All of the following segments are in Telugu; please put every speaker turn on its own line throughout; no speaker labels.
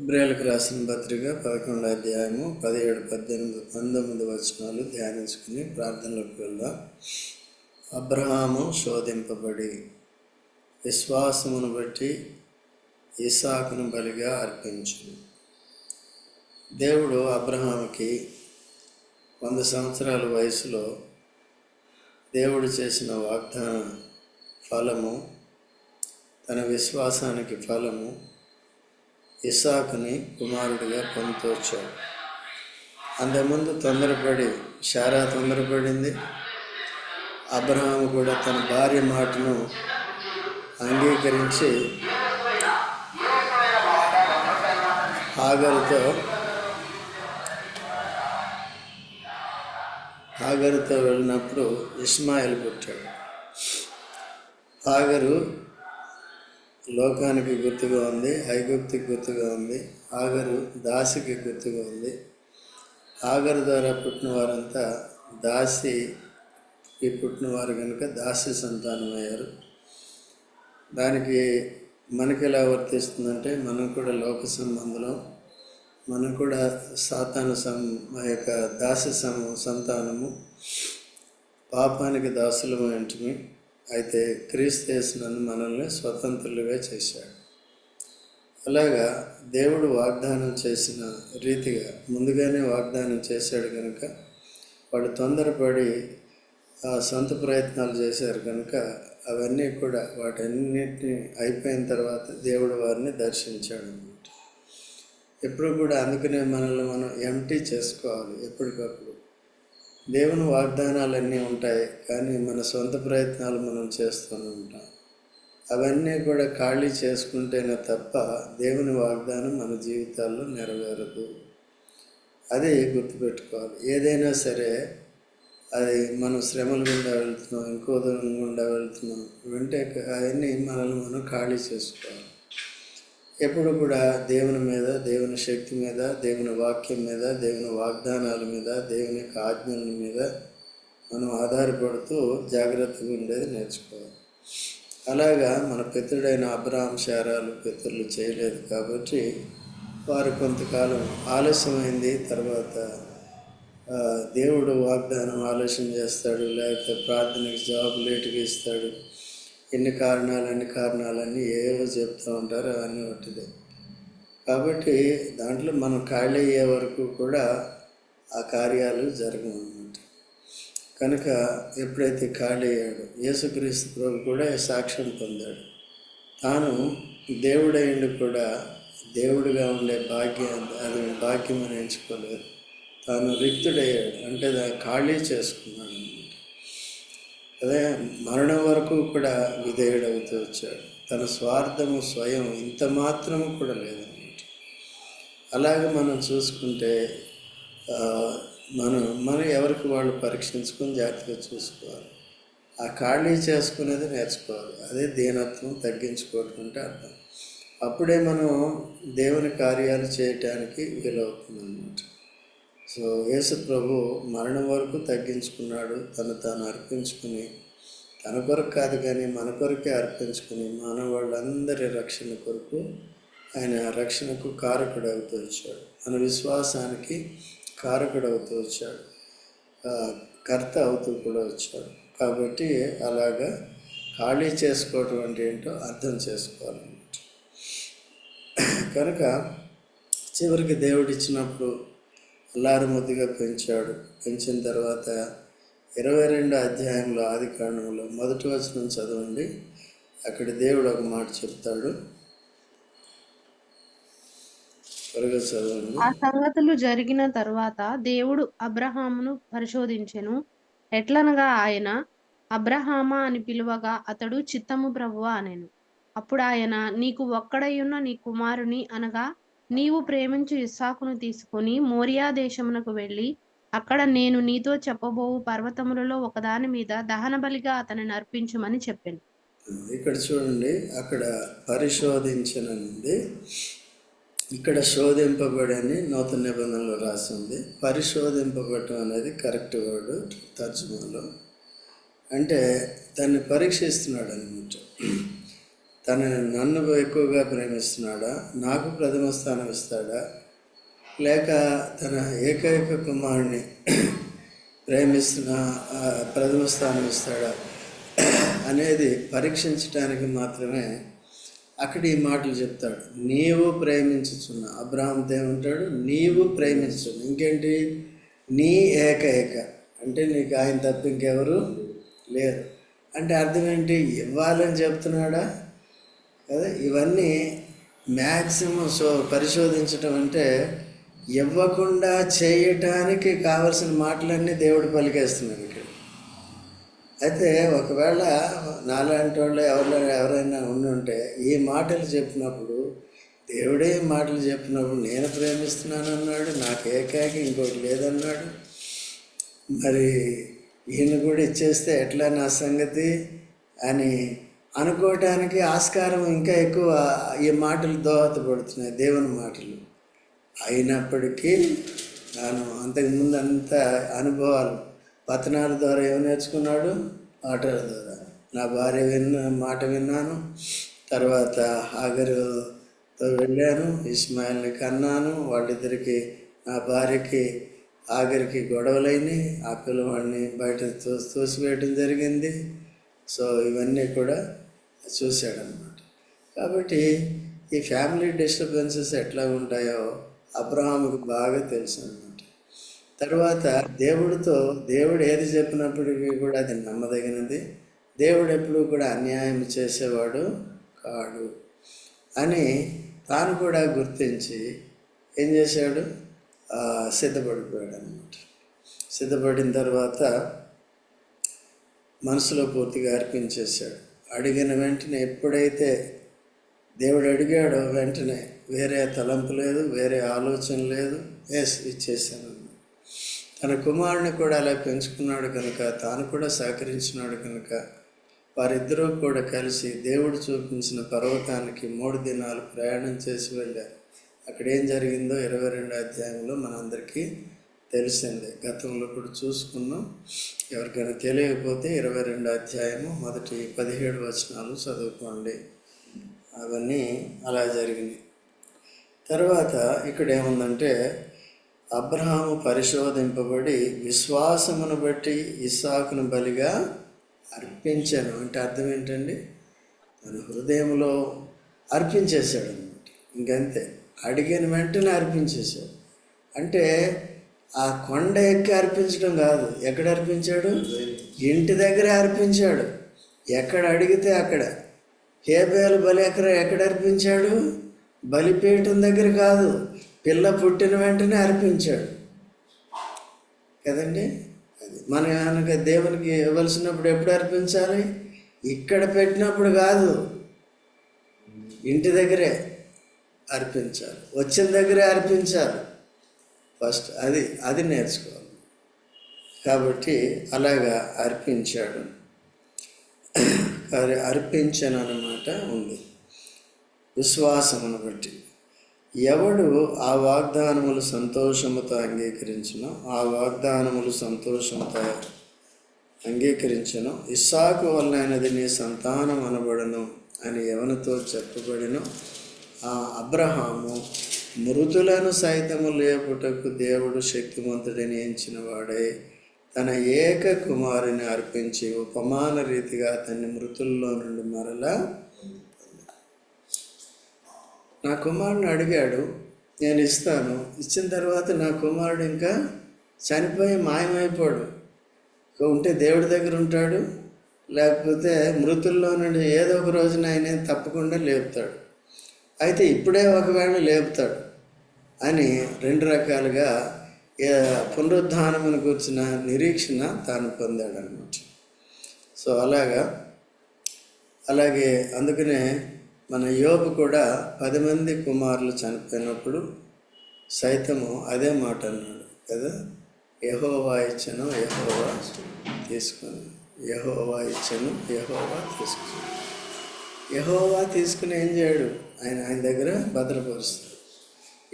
ఇబ్రాయిలకు రాసిన పత్రిక పదకొండు అధ్యాయము పదిహేడు పద్దెనిమిది పంతొమ్మిది వచనాలు ధ్యానించుకుని ప్రార్థనలోకి వెళ్దాం. అబ్రహాము శోధింపబడి విశ్వాసమును బట్టి ఇసాకును బలిగా అర్పించు దేవుడు అబ్రహాముకి వంద సంవత్సరాల వయసులో దేవుడు చేసిన వాగ్దాన ఫలము తన విశ్వాసానికి ఫలము ఇసాకుని కుమారుడిగా పొందుతోచ్చాడు అంతకుముందు తొందరపడి శారా తొందరపడింది. అబ్రహాము కూడా తన భార్య మాటను అంగీకరించి ఆగరుతో ఆగరుతో వెళ్ళినప్పుడు ఇస్మాయిల్ పుట్టాడు. ఆగరు లోకానికి గుర్తుగా ఉంది ఐగుప్తికి గుర్తుగా ఉంది ఆగరు దాసికి గుర్తుగా ఉంది. ఆగరు ద్వారా పుట్టిన వారంతా దాసి ఈ పుట్టిన వారు కనుక దాసి సంతానం అయ్యారు. దానికి మనకి ఎలా వర్తిస్తుందంటే మనం కూడా లోక సంబంధం మనం కూడా సాతాను సం యొక్క దాసి సం సంతానము పాపానికి దాసులము అయితే క్రీస్తు మనల్ని స్వతంత్రులుగా చేశాడు. అలాగా దేవుడు వాగ్దానం చేసిన రీతిగా ముందుగానే వాగ్దానం చేశాడు కనుక వాడు తొందరపడి ఆ సొంత ప్రయత్నాలు చేశారు కనుక అవన్నీ కూడా వాటన్నిటిని అయిపోయిన తర్వాత దేవుడు వారిని దర్శించాడు అనమాట ఎప్పుడు కూడా అందుకనే మనల్ని మనం ఎంటీ చేసుకోవాలి ఎప్పటికప్పుడు. దేవుని వాగ్దానాలన్నీ ఉంటాయి కానీ మన సొంత ప్రయత్నాలు మనం చేస్తూనే ఉంటాం. అవన్నీ కూడా ఖాళీ చేసుకుంటేనే తప్ప దేవుని వాగ్దానం మన జీవితాల్లో నెరవేరదు. అది గుర్తుపెట్టుకోవాలి. ఏదైనా సరే అది మనం శ్రమల గుండా వెళ్తున్నాం ఇంకో దూరం గుండా వెళ్తున్నాం వెంటే అవన్నీ మనల్ని మనం ఖాళీ చేసుకోవాలి. ఎప్పుడు కూడా దేవుని మీద దేవుని శక్తి మీద దేవుని వాక్యం మీద దేవుని వాగ్దానాల మీద దేవుని యొక్క ఆజ్ఞల మీద మనం ఆధారపడుతూ జాగ్రత్తగా ఉండేది నేర్చుకోవాలి. అలాగా మన పితృడైన అబ్రహాం శారాలు పితరులు చేయలేదు కాబట్టి వారు కొంతకాలం ఆలస్యమైంది తర్వాత దేవుడు వాగ్దానం ఆలస్యం చేస్తాడు లేకపోతే ప్రార్థనకి జాబ్ లేటుగా ఇస్తాడు. ఎన్ని కారణాలు అన్ని కారణాలన్నీ ఏవో చెప్తూ ఉంటారో అవన్నీ ఒకటిదే కాబట్టి దాంట్లో మనం ఖాళీ అయ్యే వరకు కూడా ఆ కార్యాలు జరగమన్నమాట కనుక ఎప్పుడైతే ఖాళీ అయ్యాడు యేసుక్రీస్తు ప్రభు కూడా సాక్ష్యం పొందాడు. తాను దేవుడైండు కూడా దేవుడిగా ఉండే భాగ్యం అది భాగ్యం అని ఎంచుకోలేదు. తాను రిక్తుడయ్యాడు అంటే దాన్ని ఖాళీ చేసుకున్నాడు అదే మరణం వరకు కూడా విధేయుడవుతూ వచ్చాడు. తన స్వార్థము స్వయం ఇంత మాత్రము కూడా లేదన్నమాట అలాగే మనం చూసుకుంటే మనం మనం ఎవరికి వాళ్ళు పరీక్షించుకొని జాగ్రత్తగా చూసుకోవాలి. ఆ ఖాళీ చేసుకునేది నేర్చుకోవాలి. అదే దీనత్వం తగ్గించుకోవటం అంటే అర్థం. అప్పుడే మనం దేవుని కార్యాలు చేయటానికి వీలవుతుంది అన్నమాట సో యేసు ప్రభు మరణం వరకు తగ్గించుకున్నాడు. తను తాను అర్పించుకుని తన కొరకు కాదు కానీ మన కొరకే అర్పించుకుని మానవాళ్ళందరి రక్షణ కొరకు ఆయన రక్షణకు కారకుడు అవుతూ వచ్చాడు. మన విశ్వాసానికి కారకుడు అవుతూ వచ్చాడు. కర్త అవుతూ కూడా వచ్చాడు. కాబట్టి అలాగా ఖాళీ చేసుకోవటం అంటే ఏంటో అర్థం చేసుకోవాలన్నమాట. కనుక చివరికి దేవుడిచ్చినప్పుడు ఇచ్చినప్పుడు ముద్దుగా పెంచాడు. పెంచిన తర్వాత ఇరవై రెండు అధ్యాయంలో ఆది కాండంలో మొదటి వచనం చదవండి. అక్కడ దేవుడు ఒక మాట చెప్తాడు. త్వరగా చదవండి.
ఆ సంగతులు జరిగిన తర్వాత దేవుడు అబ్రహామును పరిశోధించెను. ఎట్లనగా ఆయన అబ్రహామా అని పిలువగా అతడు చిత్తము ప్రభువ అనెను. అప్పుడు ఆయన నీకు ఒక్కడయ్యున్న నీ కుమారుని అనగా నీవు ప్రేమించు ఇస్సాకును తీసుకొని మోరియా దేశమునకు వెళ్ళి అక్కడ నేను నీతో చెప్పబోవు పర్వతములలో ఒకదాని మీద దహన బలిగా అతనిని అర్పించుమని చెప్పాను.
ఇక్కడ చూడండి అక్కడ పరిశోధించనుంది ఇక్కడ శోధింపబడని నూతన నిబంధనలు రాసింది పరిశోధింపబడటం అనేది కరెక్ట్ వర్డ్ తర్జుమాలో. అంటే దాన్ని పరీక్షిస్తున్నాడు అనమాట తన నన్ను ఎక్కువగా ప్రేమిస్తున్నాడా? నాకు ప్రథమ స్థానం ఇస్తాడా? లేక తన ఏకైక కుమారుని ప్రేమిస్తున్న ప్రథమ స్థానం ఇస్తాడా? అనేది పరీక్షించడానికి మాత్రమే అక్కడ ఈ మాటలు చెప్తాడు. నీవు ప్రేమించుచున్న అబ్రాహంతో ఏమంటాడు నీవు ప్రేమించుచున్న. ఇంకేంటి? నీ ఏకైక. అంటే నీకు ఆయన తప్ప ఇంకెవరు లేరు. అంటే అర్థం ఏంటి? ఇవ్వాలని చెప్తున్నాడా? కదా ఇవన్నీ మ్యాక్సిమం సో పరిశోధించటం అంటే ఇవ్వకుండా చేయటానికి కావలసిన మాటలన్నీ దేవుడు పలికేస్తున్నాడు ఇక్కడ. అయితే ఒకవేళ నాలాంటి వాళ్ళు ఎవరిలో ఎవరైనా ఉండి ఉంటే ఈ మాటలు చెప్పినప్పుడు దేవుడే మాటలు చెప్పినప్పుడు నేను ప్రేమిస్తున్నాను అన్నాడు నాకు ఏకాకి ఇంకోటి లేదన్నాడు. మరి ఈయన కూడా ఇచ్చేస్తే ఎట్లా నా సంగతి అని అనుకోవటానికి ఆస్కారం ఇంకా ఎక్కువ ఈ మాటలు దోహదపడుతున్నాయి దేవుని మాటలు. అయినప్పటికీ తాను అంతకుముందు అంత అనుభవాలు పతనాల ద్వారా ఏమి నేర్చుకున్నాడు? పాటల ద్వారా. నా భార్య విన్న మాట విన్నాను తర్వాత హాగరుతో వెళ్ళాను ఇస్మాయిల్ని కన్నాను వాళ్ళిద్దరికి నా భార్యకి ఆఖరికి గొడవలైనవి ఆ పిల్లవాడిని బయట తో తోసివేయడం జరిగింది. సో ఇవన్నీ కూడా చూశాడనమాట కాబట్టి ఈ ఫ్యామిలీ డిస్టర్బెన్సెస్ ఎట్లా ఉంటాయో అబ్రహాముకు బాగా తెలుసు అనమాట తర్వాత దేవుడితో దేవుడు ఏది చెప్పినప్పటికీ కూడా అది నమ్మదగినది. దేవుడు ఎప్పుడూ కూడా అన్యాయం చేసేవాడు కాడు అని తాను కూడా గుర్తించి ఏం చేశాడు? సిద్ధపడిపోయాడు అనమాట సిద్ధపడిన తర్వాత మనసులో పూర్తిగా అర్పించేశాడు. అడిగిన వెంటనే ఎప్పుడైతే దేవుడు అడిగాడో వెంటనే వేరే తలంపు లేదు వేరే ఆలోచన లేదు. ఎస్ ఇచ్చేసాను తన కుమారుని కూడా అలా పెంచుకున్నాడు కనుక తాను కూడా సహకరించినాడు కనుక వారిద్దరూ కూడా కలిసి దేవుడు చూపించిన పర్వతానికి మూడు దినాలు ప్రయాణం చేసి వెళ్ళారు. అక్కడ ఏం జరిగిందో ఇరవై రెండు అధ్యాయంలో మనందరికీ తెలిసింది. గతంలో కూడా చూసుకున్నాం. ఎవరికైనా తెలియకపోతే ఇరవై రెండు అధ్యాయము మొదటి పదిహేడు వచనాలు చదువుకోండి. అవన్నీ అలా జరిగినాయి. తర్వాత ఇక్కడ ఏముందంటే అబ్రహాము పరిశోధింపబడి విశ్వాసమును బట్టి ఇస్సాకును బలిగా అర్పించాను. అంటే అర్థం ఏంటండి? తన హృదయంలో అర్పించేశాడు అనమాట ఇంకంతే. అడిగిన వెంటనే అర్పించేశాడు. అంటే ఆ కొండ ఎక్కి అర్పించడం కాదు. ఎక్కడ అర్పించాడు? ఇంటి దగ్గరే అర్పించాడు. ఎక్కడ అడిగితే అక్కడ. హేబేలు బలి ఎక్కడ ఎక్కడ అర్పించాడు? బలిపీఠం దగ్గర కాదు. పిల్ల పుట్టిన వెంటనే అర్పించాడు. కదండి? అది మన కనుక దేవునికి ఇవ్వాల్సినప్పుడు ఎప్పుడు అర్పించాలి? ఇక్కడ పెట్టినప్పుడు కాదు. ఇంటి దగ్గరే అర్పించాలి. వచ్చిన దగ్గరే అర్పించాలి. ఫస్ట్ అది అది నేర్చుకోవాలి. కాబట్టి అలాగా అర్పించాడు. అది అర్పించను అన్నమాట ఉంది. విశ్వాసమును బట్టి. ఎవడు ఆ వాగ్దానములు సంతోషముతో అంగీకరించినో ఆ వాగ్దానములు సంతోషముతో అంగీకరించను ఇస్సాకు వల్లైనది నీ సంతానం అనబడను అని ఎవనితో చెప్పబడినో ఆ అబ్రహాము మృతులను సైతము లేపుటకు దేవుడు శక్తిమంతుడిని ఎంచిన వాడే. తన ఏక కుమారుని అర్పించి ఉపమాన రీతిగా అతన్ని మృతుల్లో నుండి మరలా నా కుమారుని అడిగాడు నేను ఇస్తాను. ఇచ్చిన తర్వాత నా కుమారుడు ఇంకా చనిపోయి మాయమైపోడు. ఉంటే దేవుడి దగ్గర ఉంటాడు. లేకపోతే మృతుల్లో నుండి ఏదో ఒక రోజున ఆయన తప్పకుండా లేపుతాడు. అయితే ఇప్పుడే ఒకవేళ లేపుతాడు అని రెండు రకాలుగా పునరుద్ధానమును కూర్చిన నిరీక్షణ తాను పొందాడు అనమాట సో అలాగా. అలాగే అందుకనే మన యోబు కూడా పది మంది కుమారులు చనిపోయినప్పుడు సైతము అదే మాట అన్నాడు కదా? యహోవా ఇచ్చను యహోవా తీసుకుని యహోవా ఇచ్చను యహోవా తీసుకుని. యహోవా తీసుకుని ఏం చేయడు? ఆయన ఆయన దగ్గర భద్రపరుస్తాడు.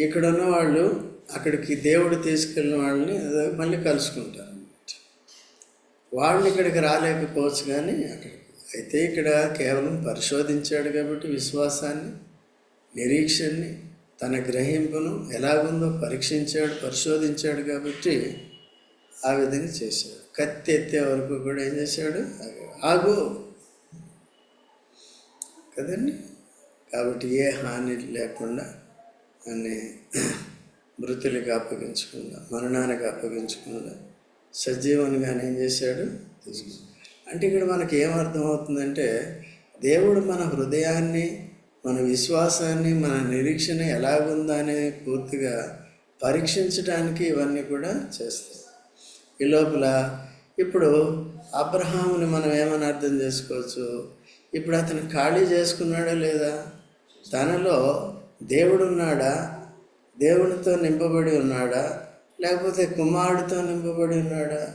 ఇక్కడ ఉన్న వాళ్ళు అక్కడికి దేవుడు తీసుకెళ్ళిన వాళ్ళని మళ్ళీ కలుసుకుంటారు అన్నమాట. వాళ్ళు ఇక్కడికి రాలేకపోవచ్చు కానీ అక్కడికి అయితే ఇక్కడ కేవలం పరిశోధించాడు కాబట్టి విశ్వాసాన్ని నిరీక్షణని తన గ్రహింపును ఎలాగుందో పరీక్షించాడు పరిశోధించాడు కాబట్టి ఆ విధంగా చేశాడు. కత్తి ఎత్తే వరకు కూడా ఏం చేశాడు? ఆగు. కదండి? కాబట్టి ఏ హాని లేకుండా అన్ని మృతులకి అప్పగించకుండా మరణానికి అప్పగించకుండా సజీవనిగానే ఏం చేశాడు? అంటే ఇక్కడ మనకి ఏం దేవుడు మన హృదయాన్ని మన విశ్వాసాన్ని మన నిరీక్షణ ఎలాగుందా అనే పూర్తిగా పరీక్షించడానికి ఇవన్నీ కూడా చేస్తాయి. ఈ లోపల ఇప్పుడు అబ్రహాముని మనం ఏమని అర్థం చేసుకోవచ్చు? ఇప్పుడు అతను ఖాళీ చేసుకున్నాడా లేదా? తనలో దేవుడు ఉన్నాడా దేవునితో నింపబడి ఉన్నాడా? లేకపోతే కుమారుడితో నింపబడి ఉన్నాడా?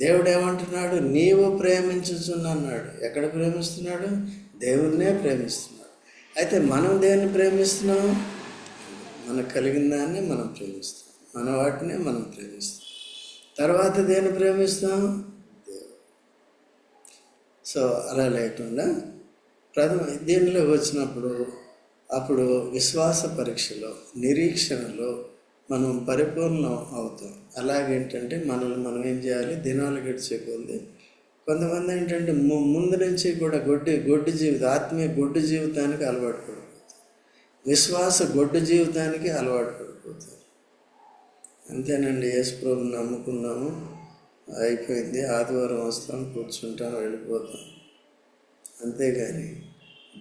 దేవుడు ఏమంటున్నాడు నీవు ప్రేమించుచున్నాడు ఎక్కడ ప్రేమిస్తున్నాడు? దేవుణ్ణే ప్రేమిస్తున్నాడు. అయితే మనం దేన్ని ప్రేమిస్తున్నాం? మనకు కలిగిన దాన్ని మనం ప్రేమిస్తాం మన వాటినే మనం ప్రేమిస్తాం తర్వాత దేన్ని ప్రేమిస్తాం సో అలా లేకుండా ప్రథమ దీనిలో వచ్చినప్పుడు అప్పుడు విశ్వాస పరీక్షలో నిరీక్షణలో మనం పరిపూర్ణం అవుతాం. అలాగేంటంటే మనల్ని మనం ఏం చేయాలి? దినాలు గడిచే కొద్ది కొంతమంది ఏంటంటే ము- ముందు నుంచి కూడా గొడ్డి గొడ్డు జీవితం ఆత్మీయ గొడ్డు జీవితానికి అలవాటు పడిపోతారు. విశ్వాస గొడ్డు జీవితానికి అలవాటు పడిపోతారు. అంతేనండి ఏసుప్రభుని నమ్ముకున్నాము. అయిపోయింది. ఆదివారం వస్తాం కూర్చుంటాం వెళ్ళిపోతాం అంతేగాని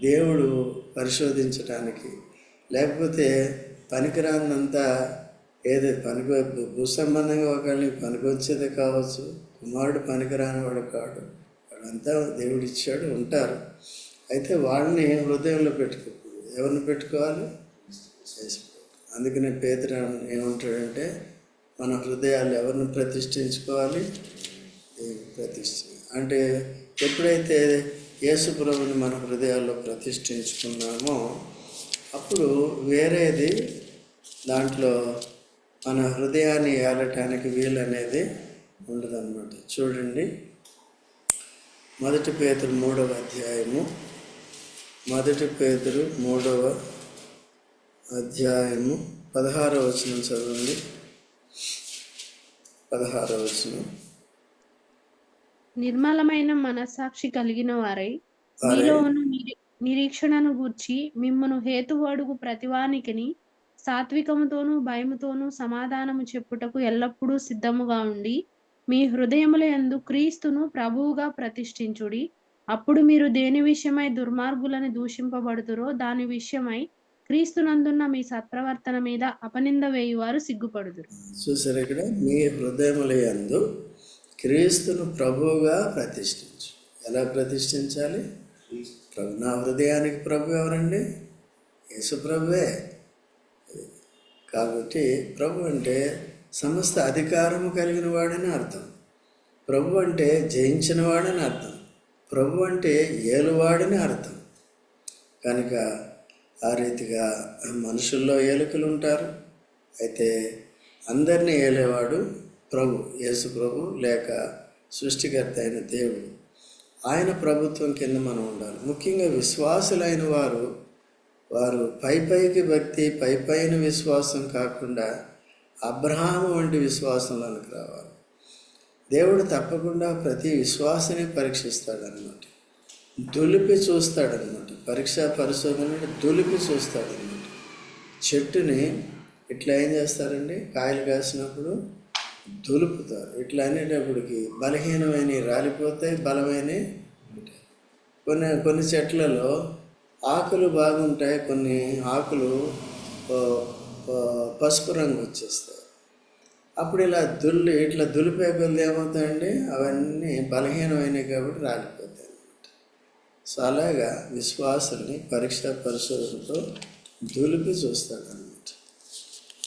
దేవుడు పరిశోధించడానికి లేకపోతే పనికిరానంతా ఏదో పనికి భూ సంబంధంగా ఒకళ్ళని పనికొచ్చేది కావచ్చు. కుమారుడు పనికిరాని వాడు కాడు. వాడంతా దేవుడు ఇచ్చాడు ఉంటారు. అయితే వాళ్ళని హృదయంలో పెట్టుకోకూడదు. ఎవరిని పెట్టుకోవాలి? అందుకనే పేదర ఏమంటాడంటే మన హృదయాలు ఎవరిని ప్రతిష్ఠించుకోవాలి? ప్రతిష్ఠ? అంటే ఎప్పుడైతే యేసు ప్రభుని మన హృదయాల్లో ప్రతిష్ఠించుకున్నామో అప్పుడు వేరేది దాంట్లో మన హృదయాన్ని ఏలటానికి వీలు అనేది ఉండదన్నమాట. చూడండి. మొదటి పేతురు మూడవ అధ్యాయము. మొదటి పేతురు మూడవ అధ్యాయము. పదహారవ వచనం చదవండి. పదహారవ వచనం.
నిర్మలమైన మనస్సాక్షి కలిగిన వారై మీలోను నిరీ- నిరీక్షణను గూర్చి మిమ్మను హేతువు అడుగు ప్రతివానికిని సాత్వికముతోనూ భయముతోనూ సమాధానము చెప్పుటకు ఎల్లప్పుడూ సిద్ధముగా ఉండి మీ హృదయముల యందు క్రీస్తును ప్రభువుగా ప్రతిష్ఠించుడి అప్పుడు మీరు దేని విషయమై దుర్మార్గులని దూషింపబడుతురో దాని విషయమై క్రీస్తునందున్న మీ సత్ప్రవర్తన మీద అపనింద వేయువారు సిగ్గుపడుదురు.
చూసారు ఇక్కడ మీ హృదయములందు క్రీస్తును ప్రభువుగా ప్రతిష్ఠించు. ఎలా ప్రతిష్ఠించాలి? ప్రభు నా హృదయానికి ప్రభు ఎవరండి? యేసు ప్రభువే. కాబట్టి ప్రభు అంటే సమస్త అధికారము కలిగిన వాడని అర్థం. ప్రభు అంటే జయించిన వాడని అర్థం. ప్రభు అంటే ఏలువాడని అర్థం. కనుక ఆ రీతిగా మనుషుల్లో ఏలుకలు ఉంటారు అయితే అందరినీ ఏలేవాడు ప్రభు యేసు ప్రభు లేక సృష్టికర్త అయిన దేవుడు. ఆయన ప్రభుత్వం కింద మనం ఉండాలి. ముఖ్యంగా విశ్వాసులైన వారు వారు పై పైకి భక్తి పై పైన విశ్వాసం కాకుండా అబ్రహాం వంటి విశ్వాసంలోనికి రావాలి. దేవుడు తప్పకుండా ప్రతి విశ్వాసని పరీక్షిస్తాడనమాట దులిపి చూస్తాడనమాట పరీక్ష పరిశోధన దులిపి చూస్తాడనమాట చెట్టుని ఇట్లా ఏం చేస్తారండి? కాయలు కాసినప్పుడు దులుపుతారు. ఇట్లా అనేటప్పటికి బలహీనమైనవి రాలిపోతాయి బలమైన ఉంటాయి. కొన్ని కొన్ని చెట్లలో ఆకులు బాగుంటాయి కొన్ని ఆకులు పసుపు రంగు వచ్చేస్తాయి. అప్పుడు ఇలా దుల్లి ఇట్లా దులిపే కొద్ది ఏమవుతాయండి? అవన్నీ బలహీనమైనవి కాబట్టి రాలిపోతాయి అలాగా విశ్వాసుల్ని పరీక్ష పరిశోధనతో దులిపి చూస్తాడనమాట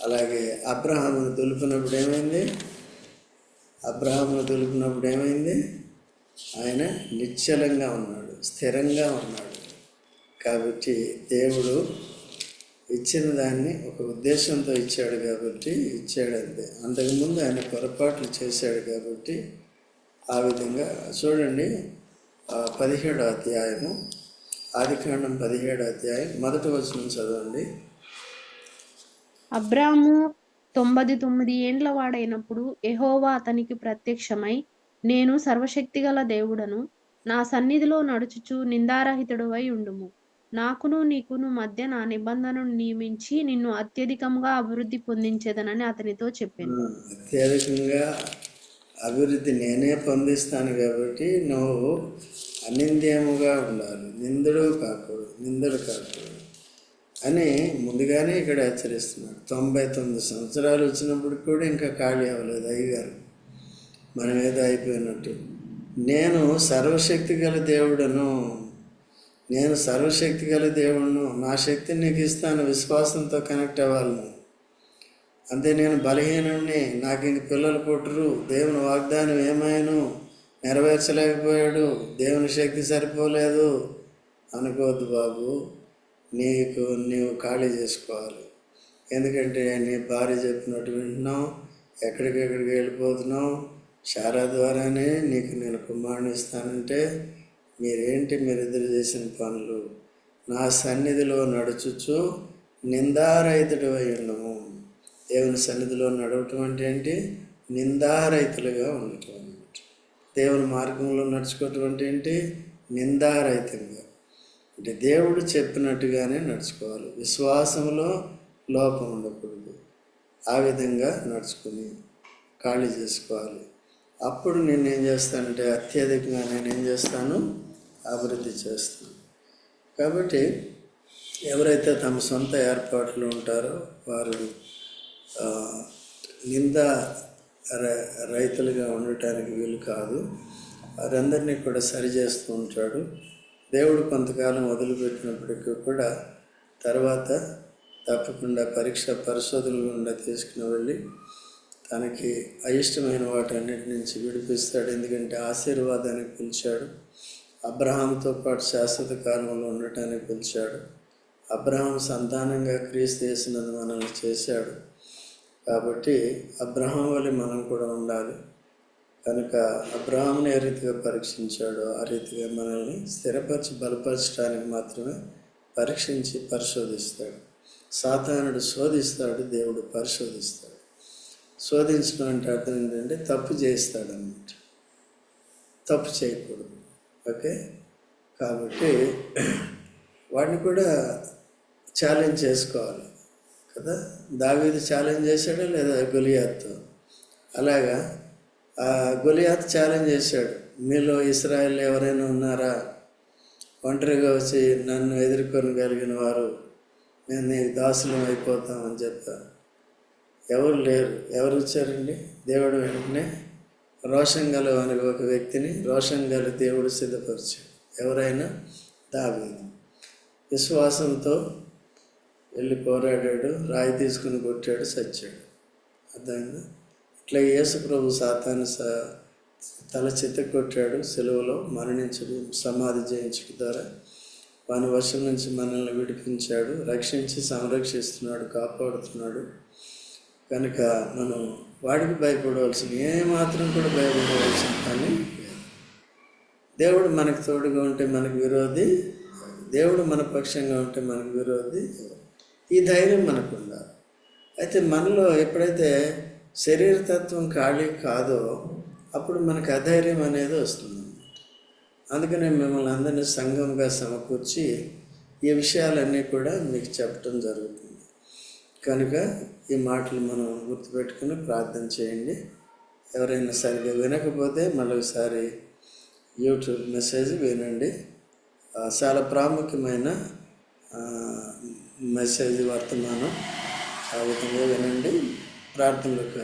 అలాగే అబ్రహామును దులిపినప్పుడు ఏమైంది? అబ్రహామును దులిపినప్పుడు ఏమైంది? ఆయన నిశ్చలంగా ఉన్నాడు స్థిరంగా ఉన్నాడు. కాబట్టి దేవుడు ఇచ్చిన దాన్ని ఒక ఉద్దేశంతో ఇచ్చాడు కాబట్టి ఇచ్చాడు అంతే అంతకుముందు ఆయన పొరపాట్లు చేశాడు కాబట్టి ఆ విధంగా చూడండి. పదిహేడో అధ్యాయము ఆదికాండం పదిహేడో అధ్యాయం మొదటి వచనం చదవండి.
అబ్రాము తొంభై తొమ్మిది ఏండ్ల వాడైనప్పుడు యెహోవా అతనికి ప్రత్యక్షమై నేను సర్వశక్తిగల దేవుడను నా సన్నిధిలో నడుచుచు నిందారహితుడవై ఉండుము. నాకును నీకును మధ్య నా నిబంధనను నియమించి నిన్ను అత్యధికంగా అభివృద్ధి పొందించేదనని అతనితో చెప్పాను.
అత్యధికంగా అభివృద్ధి నేనే పొందిస్తాను కాబట్టి నువ్వు అనింద్యముగా ఉండాలి. నిందుడు కాకూడదు నిందుడు కాకూడదు అని ముందుగానే ఇక్కడ హెచ్చరిస్తున్నాడు. తొంభై తొమ్మిది సంవత్సరాలు వచ్చినప్పుడు కూడా ఇంకా ఖాళీ అవ్వలేదు అయ్యగారు. మనం ఏదో అయిపోయినట్టు. నేను సర్వశక్తి గల దేవుడను నేను సర్వశక్తి గల దేవుడును నా శక్తిని నీకు ఇస్తాను విశ్వాసంతో కనెక్ట్ అవ్వాలి నువ్వు అంతే నేను బలహీనుణ్ణి. నాకు ఇంక పిల్లలు పుట్టరు. దేవుని వాగ్దానం ఏమైను నెరవేర్చలేకపోయాడు. దేవుని శక్తి సరిపోలేదు. అనుకోవద్దు బాబు. నీకు నీవు ఖాళీ చేసుకోవాలి. ఎందుకంటే నీ భార్య చెప్పినట్టు వింటున్నావు ఎక్కడికెక్కడికి వెళ్ళిపోతున్నావు శారా ద్వారానే నీకు నేను కుమారుని ఇస్తానంటే మీరేంటి మీరిద్దరు చేసిన పనులు? నా సన్నిధిలో నడుచుచు నిందారహితుడు అయి ఉండము. దేవుని సన్నిధిలో నడవటం అంటే ఏంటి? నిందారహితులుగా ఉండటం అనమాట దేవుని మార్గంలో నడుచుకోవటం అంటే ఏంటి? నిందారహితంగా అంటే దేవుడు చెప్పినట్టుగానే నడుచుకోవాలి. విశ్వాసంలో లోపం ఉండకూడదు. ఆ విధంగా నడుచుకుని ఖాళీ చేసుకోవాలి. అప్పుడు నేను ఏం చేస్తానంటే అత్యధికంగా నేను ఏం చేస్తాను? అభివృద్ధి చేస్తాను. కాబట్టి ఎవరైతే తమ సొంత ఏర్పాట్లు ఉంటారో వారు నింద రైతులుగా ఉండటానికి వీలు కాదు. వారందరినీ కూడా సరిచేస్తూ ఉంటాడు. దేవుడు కొంతకాలం వదిలిపెట్టినప్పటికీ కూడా తర్వాత తప్పకుండా పరీక్ష పరిశోధనలు గుండా తీసుకుని వెళ్ళి తనకి అయిష్టమైన వాటన్నిటి నుంచి విడిపిస్తాడు. ఎందుకంటే ఆశీర్వాదానికి పిలిచాడు. అబ్రహాంతో పాటు శాశ్వత కాలంలో ఉండటానికి పిలిచాడు. అబ్రహాం సంతానంగా క్రీస్తు చేసినందు మనల్ని చేశాడు. కాబట్టి అబ్రహం వల్ల మనం కూడా ఉండాలి. కనుక అబ్రహాంని ఏ రీతిగా పరీక్షించాడో ఆ రీతిగా మనల్ని స్థిరపరిచి బలపరచడానికి మాత్రమే పరీక్షించి పరిశోధిస్తాడు. సాధారణుడు శోధిస్తాడు దేవుడు పరిశోధిస్తాడు. శోధించడం అంటే అర్థం ఏంటంటే తప్పు చేస్తాడు అన్నమాట తప్పు చేయకూడదు. ఓకే? కాబట్టి వాడిని కూడా ఛాలెంజ్ చేసుకోవాలి. కదా? దావీదు ఛాలెంజ్ చేశాడా లేదా గొలియాత్తో అలాగా. ఆ గొలియాత్ ఛాలెంజ్ చేశాడు. మీలో ఇస్రాయల్ ఎవరైనా ఉన్నారా? ఒంటరిగా వచ్చి నన్ను ఎదుర్కొనగలిగిన వారు నేను నీకు దాసులం అయిపోతామని చెప్పాను ఎవరు లేరు? ఎవరు వచ్చారండి? దేవుడు వెంటనే రోషన్ గల అనే ఒక వ్యక్తిని రోషన్ గల దేవుడు సిద్ధపరిచాడు. ఎవరైనా? దావీదు. విశ్వాసంతో వెళ్ళి పోరాడాడు రాయి తీసుకుని కొట్టాడు చచ్చాడు. అర్థమైందా? ఇట్లా యేసుప్రభు సాతాను స తల చిత్త కొట్టాడు సెలవులో మరణించడం సమాధి చేయించడం ద్వారా. వాని వర్షం నుంచి మనల్ని విడిపించాడు రక్షించి సంరక్షిస్తున్నాడు కాపాడుతున్నాడు. కనుక మనం వాడికి భయపడవలసింది ఏమాత్రం కూడా భయపడవలసిన పని దేవుడు మనకు తోడుగా ఉంటే మనకు విరోధి దేవుడు మన పక్షంగా ఉంటే మనకు విరోధి. ఈ ధైర్యం మనకు ఉండాలి అయితే మనలో ఎప్పుడైతే శరీరతత్వం ఖాళీ కాదో అప్పుడు మనకు అధైర్యం అనేది వస్తుంది అందుకనే మిమ్మల్ని అందరినీ సంఘంగా సమకూర్చి ఈ విషయాలన్నీ కూడా మీకు చెప్పడం జరుగుతుంది. కనుక ఈ మాటలు మనం గుర్తుపెట్టుకుని ప్రార్థన చేయండి. ఎవరైనా సరిగ్గా వినకపోతే మరొకసారి యూట్యూబ్ మెసేజ్ వినండి. చాలా ప్రాముఖ్యమైన మెసేజ్ వర్తమానం ఆ విధంగా వినండి. ప్రార్థనలోకి